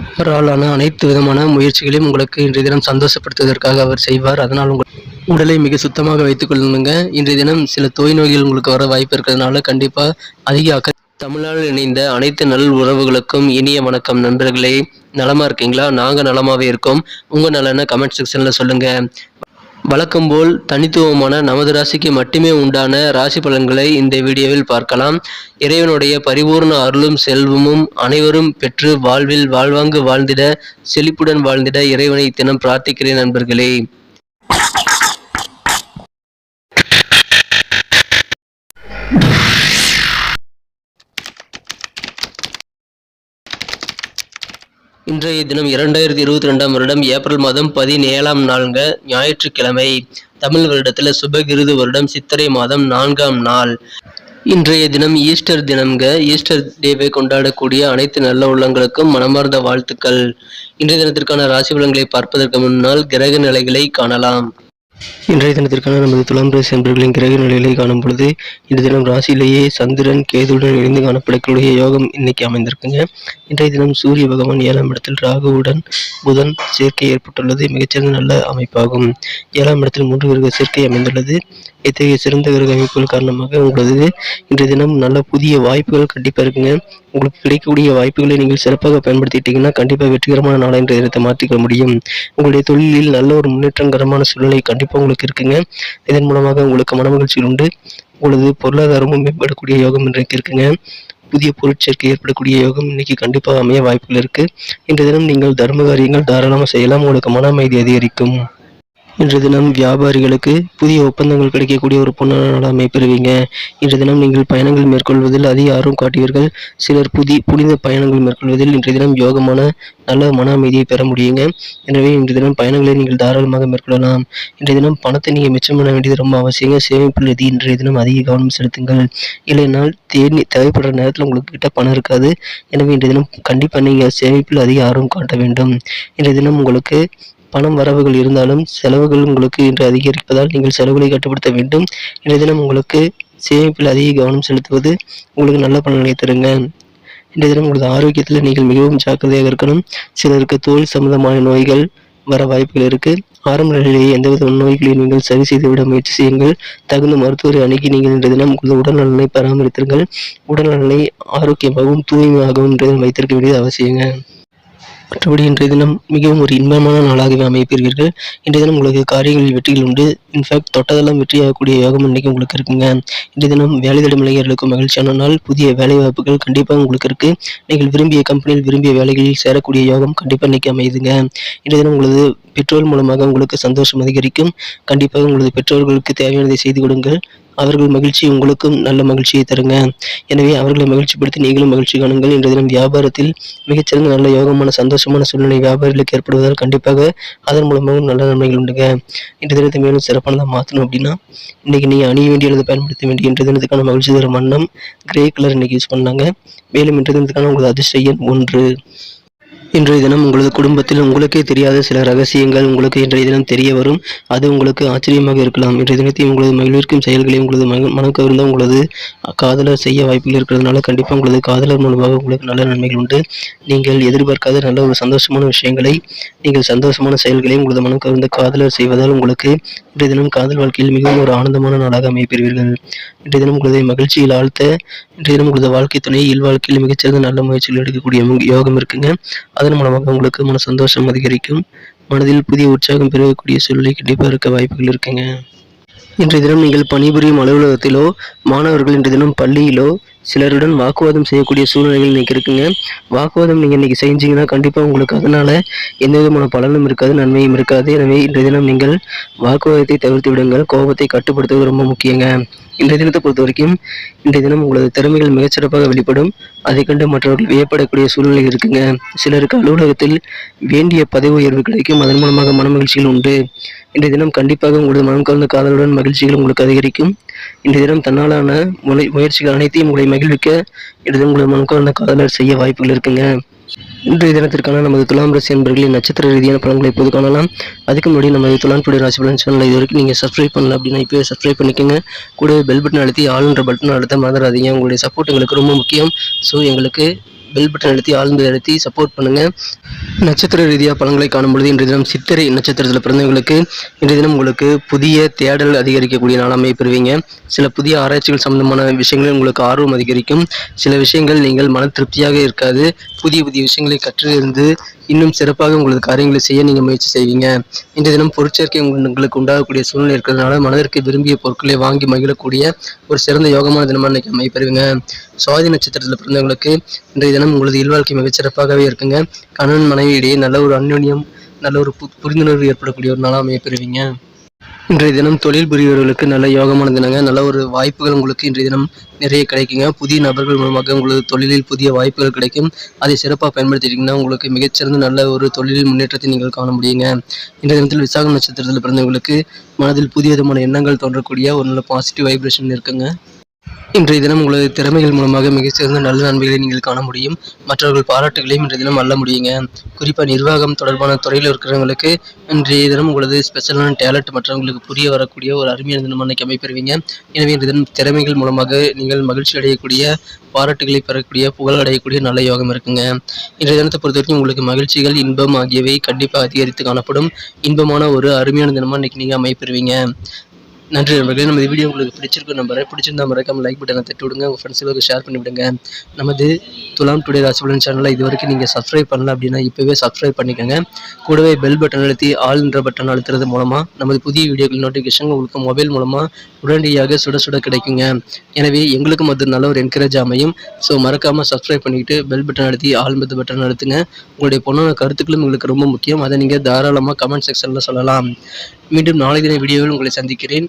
அவராலான அனைத்து விதமான முயற்சிகளையும் உங்களுக்கு இன்றைய தினம் சந்தோஷப்படுத்துவதற்காக அவர் செய்வார். அதனால் உங்கள் உடலை மிக சுத்தமாக வைத்துக் கொள்ளுங்க. இன்றைய தினம் சில தோய் நோய்கள் உங்களுக்கு வர வாய்ப்பு இருக்கிறதுனால கண்டிப்பாக அதிக அக்கறை தமிழால் இணைந்த அனைத்து நல் உறவுகளுக்கும் இனிய வணக்கம் நண்பர்களே. நலமா இருக்கீங்களா? நாங்க நலமாவே இருக்கோம். உங்க நலனை கமெண்ட் செக்ஷன்ல சொல்லுங்க. வழக்கம் போல் தனித்துவமான நமது ராசிக்கு மட்டுமே உண்டான ராசி பலன்களை இந்த வீடியோவில் பார்க்கலாம். இறைவனுடைய பரிபூர்ண அருளும் செல்வமும் அனைவரும் பெற்று வாழ்வில் வாழ்வாங்கு வாழ்ந்திட செழிப்புடன் வாழ்ந்திட இறைவனை தினம் பிரார்த்திக்கிறேன் நண்பர்களே இன்றைய தினம் இரண்டாயிரத்தி இருபத்தி ரெண்டாம் வருடம் ஏப்ரல் மாதம் பதினேழாம் நாளுங்க ஞாயிற்றுக்கிழமை. தமிழ் வருடத்தில் சுபகிருது வருடம் சித்திரை மாதம் நான்காம் நாள். இன்றைய தினம் ஈஸ்டர் தினம்ங்க. ஈஸ்டர் டேவை கொண்டாடக்கூடிய அனைத்து நல்ல உள்ளங்களுக்கும் மனமார்ந்த வாழ்த்துக்கள். இன்றைய தினத்திற்கான ராசி பலன்களை பார்ப்பதற்கு முன்னால் கிரக நிலைகளை காணலாம். இன்றைய தினத்திற்கான நமது துலாம் ராசி அன்பர்களின் கிரக நிலைகளை காணும் பொழுது இந்த தினம் ராசியிலேயே சந்திரன் கேதுடன் இணைந்து காணப்படக்கூடிய யோகம் இன்னைக்கு அமைந்திருக்குங்க. இன்றைய தினம் சூரிய பகவான் ஏழாம் இடத்தில் ராகுவுடன் புதன் சேர்க்கை ஏற்பட்டுள்ளது. மிகச்சிறந்த நல்ல அமைப்பாகும். ஏழாம் இடத்தில் மூன்று கிரக சேர்க்கை அமைந்துள்ளது. இத்தகைய சிறந்த கிரக அமைப்புகள் காரணமாக உங்களது இன்றைய தினம் நல்ல புதிய வாய்ப்புகள் கண்டிப்பாக இருக்குங்க. உங்களுக்கு கிடைக்கக்கூடிய வாய்ப்புகளை நீங்கள் சிறப்பாக பயன்படுத்திட்டீங்கன்னா கண்டிப்பாக வெற்றிகரமான நாளை இன்றைய தினத்தை மாற்றிக்க முடியும். உங்களுடைய தொழிலில் நல்ல ஒரு முன்னேற்றகரமான சூழ்நிலை கண்டிப்பாக உங்களுக்கு இருக்குங்க. இதன் மூலமாக உங்களுக்கு மனமகிழ்ச்சி உண்டு. உங்களது பொருளாதாரமும் மேம்படக்கூடிய யோகம் இன்றைக்கு இருக்குங்க. புதிய பொருட்சேர்க்கை ஏற்படக்கூடிய யோகம் இன்னைக்கு கண்டிப்பாக அமைய வாய்ப்புகள் இருக்கு. இன்றைய தினம் நீங்கள் தர்ம காரியங்கள் தாராளமாக செய்யலாம். உங்களுக்கு மன அமைதி அதிகரிக்கும். இன்று தினம் வியாபாரிகளுக்கு புதிய ஒப்பந்தங்கள் கிடைக்கக்கூடிய ஒரு பொன்னான நாளாமை பெறுவீங்க இன்று தினம் நீங்கள் பயணங்கள் மேற்கொள்வதில் அதிக ஆர்வம் காட்டுவீர்கள். சிலர் புதிய புனித பயணங்கள் மேற்கொள்வதில் இன்றைய தினம் யோகமான நல்ல மன அமைதியை பெற முடியுங்க. எனவே இன்று தினம் பயணங்களை நீங்கள் தாராளமாக மேற்கொள்ளலாம். இன்றைய தினம் பணத்தை நீங்கள் மிச்சம் பண்ண வேண்டியது ரொம்ப அவசியங்க. சேமிப்பு நிதி இன்றைய தினம் அதிக கவனம் செலுத்துங்கள். இல்லைனால் தேனி தேவைப்படுற நேரத்தில் உங்களுக்கு கிட்ட பணம் இருக்காது. எனவே இன்றைய தினம் கண்டிப்பாக நீங்கள் சேமிப்பில் அதிக ஆர்வம் காட்ட வேண்டும். இன்றைய தினம் உங்களுக்கு பணம் வரவுகள் இருந்தாலும் செலவுகள் உங்களுக்கு இன்று அதிகரிப்பதால் நீங்கள் செலவுகளை கட்டுப்படுத்த வேண்டும். இன்றைய தினம் உங்களுக்கு சேமிப்பில் அதிக கவனம் செலுத்துவது உங்களுக்கு நல்ல பலன்களை தருங்க. இன்றைய தினம் உங்களது ஆரோக்கியத்தில் நீங்கள் மிகவும் ஜாக்கிரதையாக இருக்கணும். சிலருக்கு தோல் சம்பந்தமான நோய்கள் வர வாய்ப்புகள் இருக்கு. ஆரம்ப நிலையிலேயே எந்தவித நோய்களையும் நீங்கள் சரி செய்துவிட முயற்சி செய்யுங்கள். தகுந்த மருத்துவரை அணுகி நீங்கள் இன்றைய தினம் உங்களது உடல்நலனை உடல் உடல்நலனை ஆரோக்கியமாகவும் தூய்மையாகவும் இன்றைய தினம் வைத்திருக்க வேண்டியது அவசியங்க. மற்றபடி இன்றைய தினம் மிகவும் ஒரு இன்பமான நாளாகவே அமைப்பீர்கள் இன்றைய தினம் உங்களுக்கு காரியங்களில் வெற்றிகள் உண்டு. இன்ஃபேக்ட் தொட்டதெல்லாம் வெற்றியாகக்கூடிய யோகம் இன்னைக்கு உங்களுக்கு இருக்குங்க. இன்றைய தினம் வேலை தேடும் இளைஞர்களுக்கும் மகிழ்ச்சியான நாள். புதிய வேலை வாய்ப்புகள் கண்டிப்பாக உங்களுக்கு இருக்கு. நீங்கள் விரும்பிய கம்பெனியில் விரும்பிய வேலைகளில் சேரக்கூடிய யோகம் கண்டிப்பாக இன்னைக்கு அமையுதுங்க. இன்றைய தினம் உங்களது பெற்றோர் மூலமாக உங்களுக்கு சந்தோஷம் அதிகரிக்கும். கண்டிப்பாக உங்களது பெற்றோர்களுக்கு தேவையானதை செய்து கொடுங்கள். அவர்கள் மகிழ்ச்சி உங்களுக்கும் நல்ல மகிழ்ச்சியை தருங்க. எனவே அவர்களை மகிழ்ச்சிப்படுத்தி நீங்களும் மகிழ்ச்சி காணுங்கள். இன்றைய தினம் வியாபாரத்தில் மிகச்சிறந்த நல்ல யோகமான சந்தோஷமான சூழ்நிலை வியாபாரிகளுக்கு ஏற்படுவதால் கண்டிப்பாக அதன் மூலமாகவும் நல்ல நன்மைகள் உண்டுங்க. இன்றைய தினத்தை மேலும் சிறப்பானதாக மாற்றணும் அப்படின்னா இன்றைக்கி நீங்கள் அணிய வேண்டிய அல்லது பயன்படுத்த வேண்டிய இன்றைய தினத்துக்கான மகிழ்ச்சி தரும் வண்ணம் கிரே கலர் இன்றைக்கி யூஸ் பண்ணாங்க மேலும் இன்றைய தினத்துக்கான உங்களது அதிர்ஷ்ட எண் ஒன்று. இன்றைய தினம் உங்களது குடும்பத்தில் உங்களுக்கே தெரியாத சில ரகசியங்கள் உங்களுக்கு இன்றைய தினம் தெரிய வரும். அது உங்களுக்கு ஆச்சரியமாக இருக்கலாம். இன்றைய தினத்தை உங்களது மகிழ்விற்கும் செயல்களை உங்களது மக- கவர்ந்த உங்களது காதலர் செய்ய வாய்ப்புகள் இருக்கிறதுனால கண்டிப்பாக உங்களது காதலர் மூலமாக உங்களுக்கு நல்ல நன்மைகள் உண்டு. நீங்கள் எதிர்பார்க்காத நல்ல ஒரு சந்தோஷமான விஷயங்களை நீங்கள் சந்தோஷமான செயல்களை உங்களது மனம் கவர்ந்த காதலர் செய்வதால் உங்களுக்கு இன்றைய தினம் காதல் வாழ்க்கையில் மிகவும் ஒரு ஆனந்தமான நாளாக அமைப்பெறுவீர்கள் இன்றைய தினம் உங்களது மகிழ்ச்சியில் ஆழ்த்த இன்றைய தினம் உங்களது வாழ்க்கை துணை இல்வாழ்க்கையில் மிகச்சிறந்த நல்ல முயற்சிகள் எடுக்கக்கூடிய யோகம் இருக்குங்க. அதன் மூலமாக உங்களுக்கு மன சந்தோஷம் அதிகரிக்கும். மனதில் புதிய உற்சாகம் பெறக்கூடிய சூழ்நிலை கண்டிப்பாக இருக்க வாய்ப்புகள் இருக்குங்க. இன்றைய தினம் நீங்கள் பணிபுரியும் அலுவலகத்திலோ மாணவர்கள் இன்றைய தினம் பள்ளியிலோ சிலருடன் வாக்குவாதம் செய்யக்கூடிய சூழ்நிலைகள் இன்னைக்கு இருக்குங்க. வாக்குவாதம் நீங்கள் இன்றைக்கி செஞ்சீங்கன்னா கண்டிப்பாக உங்களுக்கு அதனால் எந்த விதமான பலனும் இருக்காது நன்மையும் இருக்காது. எனவே இன்றைய தினம் நீங்கள் வாக்குவாதத்தை தவிர்த்து விடுங்கள். கோபத்தை கட்டுப்படுத்துவது ரொம்ப முக்கியங்க. இன்றைய தினத்தை பொறுத்த வரைக்கும் இன்றைய தினம் உங்களது திறமைகள் மிகச்சிறப்பாக வெளிப்படும். அதை கண்டு மற்றவர்கள் வியப்படக்கூடிய சூழ்நிலை இருக்குங்க. சிலருக்கு அலுவலகத்தில் வேண்டிய பதவி உயர்வு கிடைக்கும். அதன் மூலமாக மனமகிழ்ச்சிகள் உண்டு. இன்றைய தினம் கண்டிப்பாக உங்களது மனம் கலந்த காதலுடன் மகிழ்ச்சிகள் உங்களுக்கு அதிகரிக்கும். இன்றைய தினம் தன்னாலான முனை முயற்சிகள் அனைத்தையும் உங்களை மகிழ்விக்க இன்றைய தினம் உங்களது மனம் கலந்த காதலர் செய்ய வாய்ப்புகள் இருக்குங்க. இன்றைய தினத்திற்கான நமது துலாம் ராசி என்பர்களின் நட்சத்திர ரீதியான பலன்களை இப்போது காணலாம். அதுக்கு முன்னாடி நமது துலான்புடி ராசி பலன் சேனலை இது வரைக்கும் நீங்கள் சப்ஸ்கிரைப் பண்ணல அப்படின்னா இப்போயே சப்ஸ்கிரைப் பண்ணிக்கோங்க. கூடவே பெல் பட்டன் அழுத்தி ஆளுன்ற பட்டன் அழுத்த மறந்துடாதீங்க. உங்களுடைய சப்போர்ட் எங்களுக்கு ரொம்ப முக்கியம். ஸோ எங்களுக்கு பெல் பட்டன் அழுத்தி ஆழ்ந்து அழுத்தி சப்போர்ட் பண்ணுங்கள் நட்சத்திர ரீதியாக பலன்களை காணும் பொழுது இன்றைய தினம் சித்திரை நட்சத்திரத்தில் பிறந்தவங்களுக்கு இன்றைய தினம் உங்களுக்கு புதிய தேடல் அதிகரிக்கக்கூடிய நாளாமை பெறுவீங்க. சில புதிய ஆராய்ச்சிகள் சம்பந்தமான விஷயங்களில் உங்களுக்கு ஆர்வம் அதிகரிக்கும். சில விஷயங்கள் நீங்கள் மன திருப்தியாக இருக்காது. புதிய புதிய விஷயங்களை கற்றிருந்து இன்னும் சிறப்பாக உங்களது காரியங்களை செய்ய நீங்கள் முயற்சி செய்வீங்க. இந்த தினம் பொருட்சேர்க்கை உங்களுக்கு உண்டாகக்கூடிய சூழ்நிலை இருக்கிறதுனால மனதிற்கு விரும்பிய பொருட்களை வாங்கி மகிழக்கூடிய ஒரு சிறந்த யோகமான தினமாக இன்னைக்கு அமைப்பெறுவீங்க சுவாதி நட்சத்திரத்தில் பிறந்தவங்களுக்கு இன்றைய தினம் உங்களது இல்வாழ்க்கை மிகச்சிறப்பாகவே இருக்குங்க. கணவன் மனைவியிடையே நல்ல ஒரு அந்யோன்யம் நல்ல ஒரு பு- புரிந்துணர்வு ஏற்படக்கூடிய ஒரு நாளாக அமைப்பெறுவீங்க இன்றைய தினம் தொழில் புரியவர்களுக்கு நல்ல யோகமான தினங்க நல்ல ஒரு வாய்ப்புகள் உங்களுக்கு இன்றைய தினம் நிறைய கிடைக்குங்க. புதிய நபர்கள் மூலமாக உங்களுக்கு தொழிலில் புதிய வாய்ப்புகள் கிடைக்கும். அதை சிறப்பாக பயன்படுத்திட்டீங்கன்னா உங்களுக்கு மிகச்சிறந்த நல்ல ஒரு தொழிலில் முன்னேற்றத்தை நீங்கள் காண முடியுங்க. இன்றைய தினத்தில் விசாகம் நட்சத்திரத்தில் பிறந்தவங்களுக்கு மனதில் புதிய விதமான எண்ணங்கள் தோன்றக்கூடிய ஒரு நல்ல பாசிட்டிவ் வைப்ரேஷன் இருக்குங்க. இன்றைய தினம் உங்களது திறமைகள் மூலமாக மிகச்சிறந்த நல்ல நன்மைகளை நீங்கள் காண முடியும். மற்றவர்கள் பாராட்டுகளையும் இன்றைய தினம் அள்ள முடியுங்க. குறிப்பாக நிர்வாகம் தொடர்பான துறையில் இருக்கிறவங்களுக்கு இன்றைய தினம் உங்களது ஸ்பெஷலான டேலண்ட் மற்றவங்களுக்கு புரிய வரக்கூடிய ஒரு அருமையான தினம் அன்னைக்கு அமைப்பெறுவீங்க. எனவே இன்றைய தினம் திறமைகள் மூலமாக நீங்கள் மகிழ்ச்சி அடையக்கூடிய பாராட்டுகளை பெறக்கூடிய புகழ் அடையக்கூடிய நல்ல யோகம் இருக்குங்க. இன்றைய தினத்தை பொறுத்த வரைக்கும் உங்களுக்கு மகிழ்ச்சிகள் இன்பம் ஆகியவை கண்டிப்பாக அதிகரித்து காணப்படும். இன்பமான ஒரு அருமையான தினமாக இன்னைக்கு நீங்கள் அமைப்பெறுவீங்க. நன்றி நண்பர்களே. நம்ம வீடியோ உங்களுக்கு பிடிச்சிருக்கு நம்புறேன். பிடிச்சிருந்தா மறக்காம லைக் பட்டனை தட்டி விடுங்க உங்கள் ஃப்ரெண்ட்ஸுகளுக்கு ஷேர் பண்ணி விடுங்க நமது துலாம் டுடே ராசிபலன் சேனலை இது வரைக்கும் நீங்கள் சப்ஸ்கிரைப் பண்ணல அப்படின்னா இப்போவே சப்ஸ்கிரைப் பண்ணிக்கோங்க. கூடவே பெல் பட்டன் அழுத்தி ஆல்ன்ற பட்டன் அழுத்துறது மூலமாக நமது புதிய வீடியோக்கள் நோட்டிஃபிகேஷன் உங்களுக்கு மொபைல் மூலமாக உடனடியாக சுட சுட கிடைக்குங்க. எனவே எங்களுக்கும் அது நல்ல ஒரு என்கரேஜ் அமையும். ஸோ மறக்காமல் சப்ஸ்கிரைப் பண்ணிக்கிட்டு பெல் பட்டன் அழுத்தி ஆல் மெத்த பட்டன் அழுத்துங்க. உங்களுடைய பொண்ணான கருத்துக்களும் எங்களுக்கு ரொம்ப முக்கியம். அதை நீங்கள் தாராளமாக கமெண்ட் செக்ஷனில் சொல்லலாம். மீண்டும் நாளை தின வீடியோவில் உங்களை சந்திக்கிறேன்.